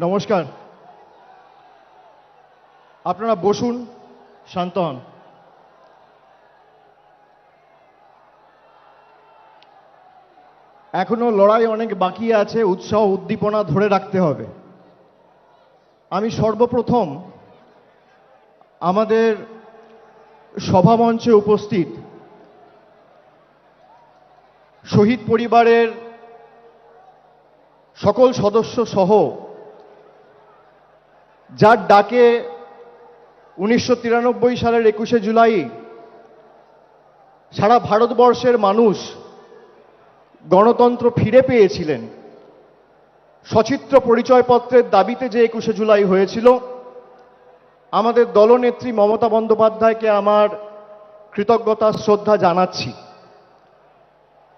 নমস্কার। আপনারা বসুন, শান্ত হন। এখনও লড়াই অনেক বাকি আছে, উৎসাহ, উদ্দীপনা ধরে রাখতে হবে। আমি সর্বপ্রথম আমাদের সভামঞ্চে উপস্থিত শহীদ পরিবারের সকল সদস্য সহ যার ডাকে উনিশশো তিরানব্বই সালের একুশে জুলাই সারা ভারতবর্ষের মানুষ গণতন্ত্র ফিরে পেয়েছিলেন। সচিত্র পরিচয়পত্রের দাবিতে যে একুশে জুলাই হয়েছিল, আমাদের দলনেত্রী মমতা বন্দ্যোপাধ্যায়কে আমার কৃতজ্ঞতা, শ্রদ্ধা জানাচ্ছি।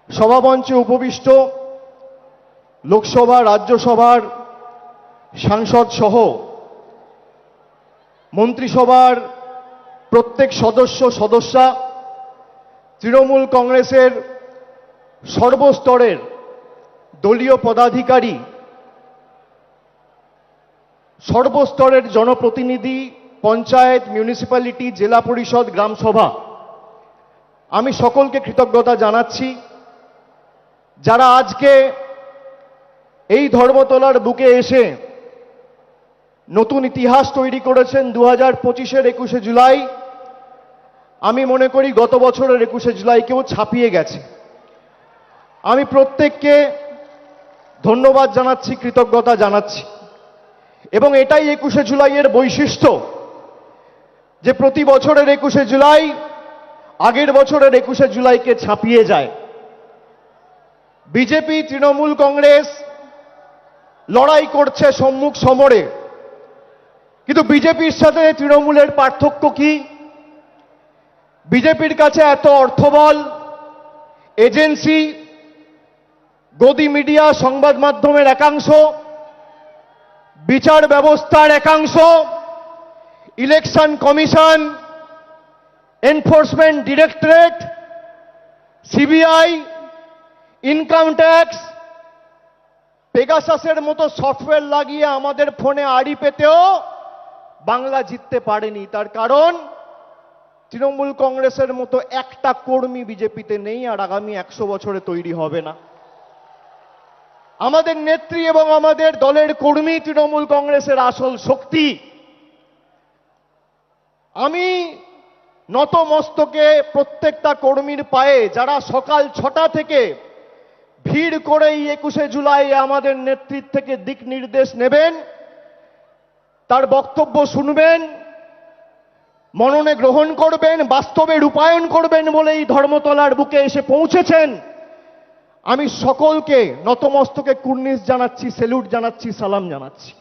সভামঞ্চে উপবিষ্ট লোকসভা, রাজ্যসভার সাংসদ সহ মন্ত্রিসভার প্রত্যেক সদস্য, সদস্যা তৃণমূল কংগ্রেসের সর্বস্তরের দলীয় পদাধিকারী, সর্বস্তরের জনপ্রতিনিধি, পঞ্চায়েত, মিউনিসিপ্যালিটি, জেলা পরিষদ গ্রামসভা আমি সকলকে কৃতজ্ঞতা জানাচ্ছি যারা আজকে এই ধর্মতলার বুকে এসে নতুন ইতিহাস তৈরি করেছেন দু হাজার পঁচিশের একুশে জুলাই। আমি মনে করি গত বছরের একুশে জুলাইকেও ছাপিয়ে গেছে। আমি প্রত্যেককে ধন্যবাদ জানাচ্ছি, কৃতজ্ঞতা জানাচ্ছি। এবং এটাই একুশে জুলাইয়ের বৈশিষ্ট্য যে প্রতি বছরের একুশে জুলাই আগের বছরের একুশে জুলাইকে ছাপিয়ে যায়। বিজেপি, তৃণমূল, কংগ্রেস লড়াই করছে সম্মুখ সমরে। কিন্তু বিজেপির সাথে তৃণমূলের পার্থক্য কি? বিজেপির কাছে এত অর্থবল, এজেন্সি, গদি মিডিয়া, সংবাদ মাধ্যমের একাংশ, বিচার ব্যবস্থার একাংশ, election commission, enforcement directorate, CBI, income tax, পেগাসাসের মতো সফটওয়্যার লাগিয়ে আমাদের ফোনে আড়ি পেতেও বাংলা জিততে পারেনি, তার কারণ তৃণমূল কংগ্রেসের মতো একটা কর্মী বিজেপিতে নেই আর আগামী একশো বছরে তৈরি হবে না। আমাদের নেত্রী এবং আমাদের দলের কর্মী তৃণমূল কংগ্রেসের আসল শক্তি। আমি নতমস্তকে প্রত্যেকটা কর্মীর পায়ে, যারা সকাল ছটা থেকে ভিড় করে একুশে জুলাই আমাদের নেতৃত্ব থেকে দিক নির্দেশ নেবেন তার বক্তব্য শুনবেন, মননে গ্রহণ করবেন, বাস্তবে রূপায়ণ করবেন বলেই ধর্মতলার বুকে এসে পৌঁছেছেন। আমি সকলকে নতমস্তকে কুর্নিশ জানাচ্ছি, সেলুট জানাচ্ছি, সালাম জানাচ্ছি।